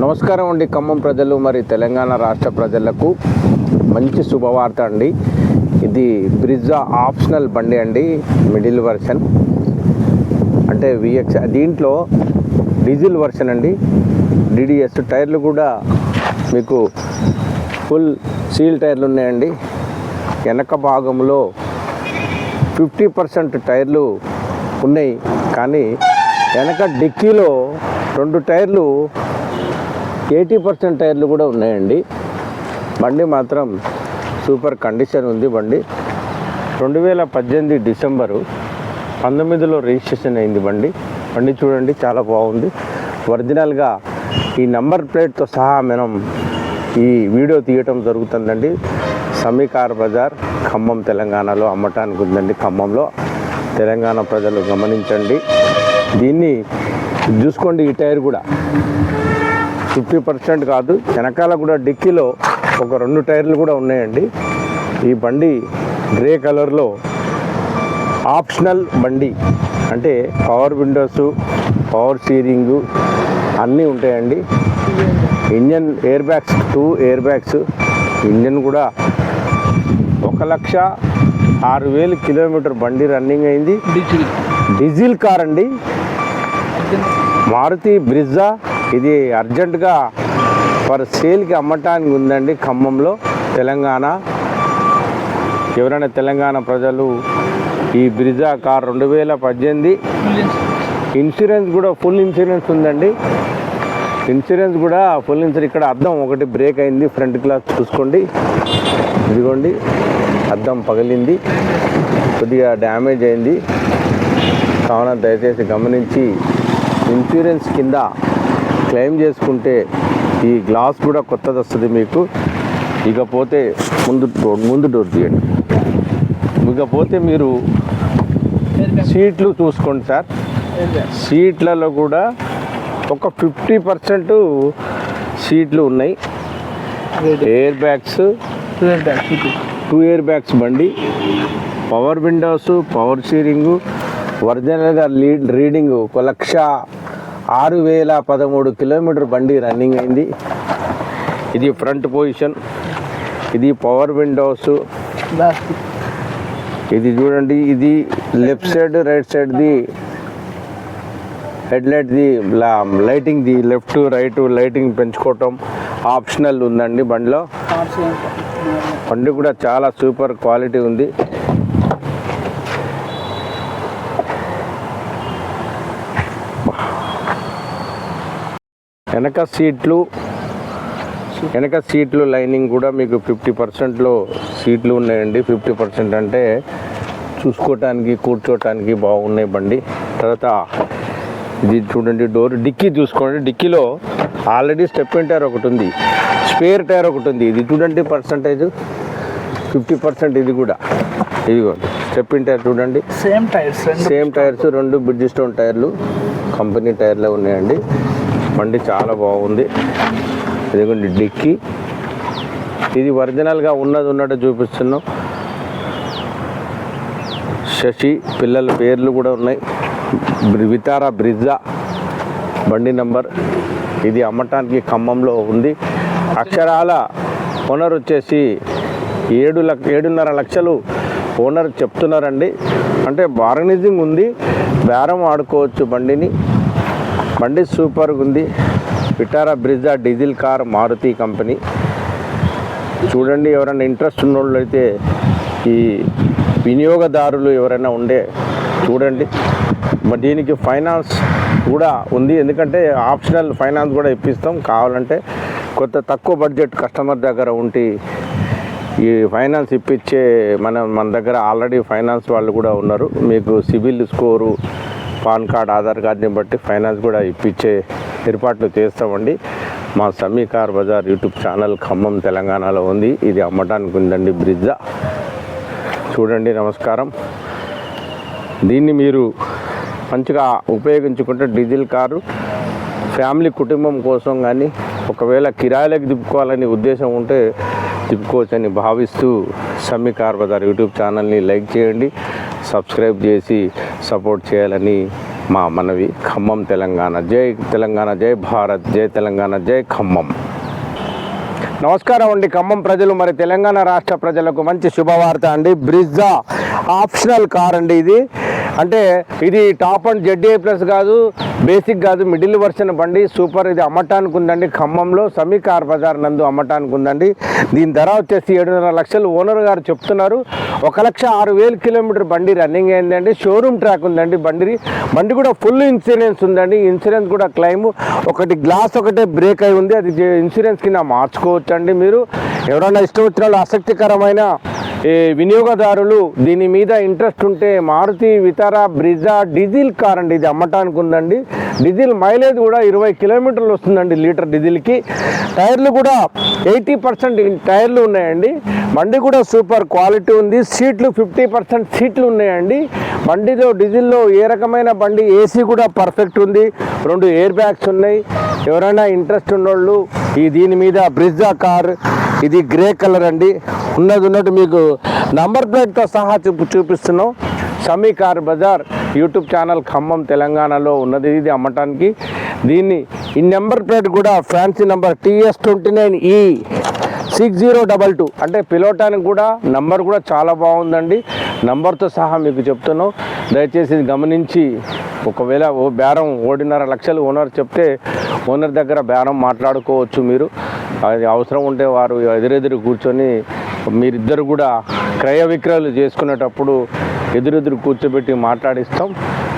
నమస్కారం అండి. ఖమ్మం ప్రజలు మరి తెలంగాణ రాష్ట్ర ప్రజలకు మంచి శుభవార్త అండి. ఇది బ్రిజా ఆప్షనల్ బండి అండి మిడిల్ వర్షన్. అంటే విఎక్స్ దీంట్లో డీజిల్ వర్షన్ అండి. డిడిఎస్ టైర్లు కూడా మీకు ఫుల్ సీల్ టైర్లు ఉన్నాయండి. వెనక భాగంలో ఫిఫ్టీ పర్సెంట్ టైర్లు ఉన్నాయి. కానీ వెనక డిక్కీలో రెండు టైర్లు ఎయిటీ పర్సెంట్ టైర్లు కూడా ఉన్నాయండి. బండి మాత్రం సూపర్ కండిషన్ ఉంది బండి. రెండు వేల పద్దెనిమిది డిసెంబరు పంతొమ్మిదిలో రిజిస్ట్రేషన్ అయింది బండి. బండి చూడండి చాలా బాగుంది. ఒరిజినల్గా ఈ నంబర్ ప్లేట్తో సహా మనం ఈ వీడియో తీయటం జరుగుతుందండి. సమీకార్ బజార్ ఖమ్మం తెలంగాణలో అమ్మటానికి ఉందండి ఖమ్మంలో. తెలంగాణ ప్రజలు గమనించండి. దీన్ని చూసుకోండి ఈ టైర్ కూడా. ఫిఫ్టీ పర్సెంట్ కాదు. వెనకాల కూడా డిక్కీలో ఒక రెండు టైర్లు కూడా ఉన్నాయండి. ఈ బండి గ్రే కలర్లో ఆప్షనల్ బండి అంటే పవర్ విండోస్ పవర్ స్టీరింగు అన్నీ ఉంటాయండి. Engine air bags two air bags. Engine కూడా ఒక లక్ష ఆరు వేలు కిలోమీటర్ బండి రన్నింగ్ అయింది. డీజిల్. డీజిల్ కార్ అండి మారుతి బ్రిజా ఇది అర్జెంటుగా ఫర్ సేల్కి అమ్మటానికి ఉందండి ఖమ్మంలో. తెలంగాణ. ఎవరైనా తెలంగాణ ప్రజలు ఈ బ్రిజా కార్ రెండు వేల పద్దెనిమిది ఇన్సూరెన్స్ కూడా ఫుల్ ఇన్సూరెన్స్ ఉందండి. ఇన్సూరెన్స్ కూడా ఫుల్ ఇన్సూరెన్స్. ఇక్కడ అద్దం ఒకటి బ్రేక్ అయింది ఫ్రంట్ గ్లాస్ చూసుకోండి. ఇదిగోండి అద్దం పగిలింది. కొద్దిగా డ్యామేజ్ అయింది. కావున దయచేసి గమనించి ఇన్సూరెన్స్ కింద క్లెయిమ్ చేసుకుంటే ఈ గ్లాస్ కూడా కొత్తది వస్తుంది మీకు. ఇకపోతే ముందు డోర్ ముందు డోర్ తీయండి. ఇకపోతే మీరు సీట్లు చూసుకోండి సార్. సీట్లలో కూడా ఒక ఫిఫ్టీ పర్సెంట్ సీట్లు ఉన్నాయి. Air bags two air bags బండి పవర్ విండోస్ పవర్ స్టీరింగు ఒరిజినల్గా లీడ్ రీడింగ్ ఒక లక్ష ఆరు వేల పదమూడు కిలోమీటర్ బండి రన్నింగ్ అయింది. ఇది ఫ్రంట్ పొజిషన్. ఇది పవర్ విండోస్. ఇది చూడండి ఇది లెఫ్ట్ సైడ్ రైట్ సైడ్ది హెడ్ లైట్ది లైటింగ్ ది లెఫ్ట్ రైట్ లైటింగ్ పెంచుకోవటం ఆప్షనల్ ఉందండి బండిలో. బండి కూడా చాలా సూపర్ క్వాలిటీ ఉంది. వెనక సీట్లు వెనక సీట్లు లైనింగ్ కూడా మీకు ఫిఫ్టీ పర్సెంట్లో సీట్లు ఉన్నాయండి. ఫిఫ్టీ పర్సెంట్ అంటే చూసుకోవటానికి కూర్చోటానికి బాగున్నాయి బండి. తర్వాత ఇది చూడండి డోర్ డిక్కీ చూసుకోండి. డిక్కీలో ఆల్రెడీ స్టెప్ టైర్ ఒకటి ఉంది. స్పేర్ టైర్ ఒకటి ఉంది. ఇది చూడండి పర్సంటేజ్. ఫిఫ్టీ పర్సెంట్ ఇది కూడా. ఇదిగోండి స్టెప్ టైర్ చూడండి. సేమ్ టైర్స్ సేమ్ టైర్స్ రెండు బ్రిడ్జ్ స్టోన్ టైర్లు కంపెనీ టైర్లే ఉన్నాయండి. బండి చాలా బాగుంది. ఎందుకంటే డిక్కీ. ఇది ఒరిజినల్గా ఉన్నది ఉన్నట్టు చూపిస్తున్నాం. శశి పిల్లల పేర్లు కూడా ఉన్నాయి. వితారా బ్రిజా బండి నంబర్. ఇది అమ్మటానికి ఖమ్మంలో ఉంది. అక్షరాల ఓనర్ వచ్చేసి ఏడు లక్ష ఏడున్నర లక్షలు ఓనర్ చెప్తున్నారండి. అంటే బార్గనైజింగ్ ఉంది. బేరం ఆడుకోవచ్చు బండిని. బండి సూపర్గా ఉంది. Vitara Brezza diesel car Maruti company. చూడండి ఎవరైనా ఇంట్రెస్ట్ ఉన్నోళ్ళు అయితే ఈ వినియోగదారులు ఎవరైనా ఉండే చూడండి. మరి దీనికి ఫైనాన్స్ కూడా ఉంది. ఎందుకంటే ఆప్షనల్ ఫైనాన్స్ కూడా ఇప్పిస్తాం. కావాలంటే కొత్త తక్కువ బడ్జెట్ కస్టమర్ దగ్గర ఉండి ఈ ఫైనాన్స్ ఇప్పించే మన మన దగ్గర ఆల్రెడీ ఫైనాన్స్ వాళ్ళు కూడా ఉన్నారు. మీకు CIBIL score PAN card Aadhaar కార్డ్ని బట్టి ఫైనాన్స్ కూడా ఇప్పించే ఏర్పాట్లు చేస్తామండి. మా సమీకార్ బజార్ యూట్యూబ్ ఛానల్ ఖమ్మం తెలంగాణలో ఉంది. ఇది అమ్మటానికి ఉందండి బ్రిడ్జా. చూడండి నమస్కారం. దీన్ని మీరు మంచిగా ఉపయోగించుకుంటే డీజిల్ కారు ఫ్యామిలీ కుటుంబం కోసం కానీ ఒకవేళ కిరాయిలకు తిప్పుకోవాలని ఉద్దేశం ఉంటే తిప్పుకోవచ్చని భావిస్తూ సమ్మి కార్ బజార్ యూట్యూబ్ ఛానల్ని లైక్ చేయండి. సబ్స్క్రైబ్ చేసి సపోర్ట్ చేయాలని మా మనవి. ఖమ్మం తెలంగాణ. జై తెలంగాణ జై భారత్. జై తెలంగాణ జై ఖమ్మం. నమస్కారం అండి. ఖమ్మం ప్రజలు మరి తెలంగాణ రాష్ట్ర ప్రజలకు మంచి శుభవార్త అండి. బ్రిజ్జా ఆప్షనల్ కార్ అండి ఇది. అంటే ఇది టాప్ అండ్ జెడ్ఏ ప్లస్ కాదు బేసిక్ కాదు మిడిల్ వర్షన్ బండి. సూపర్ ఇది అమ్మటానికి ఉందండి. ఖమ్మంలో సమీ కార్ బజార్ నందు అమ్మటానికి ఉందండి. దీని ధర వచ్చేసి ఏడున్నర లక్షలు. ఓనర్ గారు చెప్తున్నారు. ఒక లక్ష ఆరు వేలు కిలోమీటర్ బండి రన్నింగ్ అయిందండి. షోరూమ్ ట్రాక్ ఉందండి బండి. బండి కూడా ఫుల్ ఇన్సూరెన్స్ ఉందండి. ఇన్సూరెన్స్ కూడా క్లెయిమ్ ఒకటి గ్లాస్ ఒకటే బ్రేక్ అయి ఉంది. అది ఇన్సూరెన్స్ కింద మార్చుకోవచ్చు అండి మీరు. ఎవరైనా ఇష్టం వచ్చిన ఆసక్తికరమైన ఈ వినియోగదారులు దీని మీద ఇంట్రెస్ట్ ఉంటే Maruti Vitara Brezza diesel car అండి ఇది అమ్మటానికి ఉందండి డీజిల్ మైలేజ్ కూడా ఇరవై కిలోమీటర్లు వస్తుందండి లీటర్ డీజిల్కి. టైర్లు కూడా ఎయిటీ పర్సెంట్ టైర్లు ఉన్నాయండి. బండి కూడా సూపర్ క్వాలిటీ ఉంది. సీట్లు ఫిఫ్టీ పర్సెంట్ సీట్లు ఉన్నాయండి. బండిలో డీజిల్లో ఏ రకమైన బండి ఏసీ కూడా పర్ఫెక్ట్ ఉంది. రెండు ఎయిర్ బ్యాగ్స్ ఉన్నాయి. ఎవరైనా ఇంట్రెస్ట్ ఉన్నోళ్ళు ఈ దీని మీద బ్రిజా కార్ ఇది గ్రే కలర్ అండి. ఉన్నది ఉన్నట్టు మీకు నంబర్ ప్లేట్తో సహా చూపు చూపిస్తున్నాం. Sami car Bazaar YouTube channel Khammam తెలంగాణలో ఉన్నది. ఇది అమ్మటానికి. దీన్ని ఈ నెంబర్ ప్లేట్ కూడా fancy number TS twenty nine E six zero double two. అంటే పిలవటానికి కూడా నంబర్ కూడా చాలా బాగుందండి. నంబర్తో సహా మీకు చెప్తున్నాం. దయచేసి ఇది గమనించి ఒకవేళ ఓ బేరం ఓడిన్నర లక్షలు ఓనర్ చెప్తే ఓనర్ దగ్గర బేరం మాట్లాడుకోవచ్చు మీరు. అది అవసరం ఉంటే వారు ఎదురెదురు కూర్చొని మీరిద్దరు కూడా క్రయ విక్రయాలు చేసుకునేటప్పుడు ఎదురెదురు కూర్చోబెట్టి మాట్లాడిస్తాం.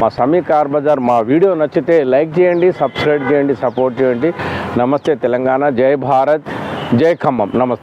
మా సమీ కార్ బజార్ మా వీడియో నచ్చితే లైక్ చేయండి సబ్స్క్రైబ్ చేయండి సపోర్ట్ చేయండి. నమస్తే తెలంగాణ జై భారత్ జై ఖమ్మం. నమస్తే.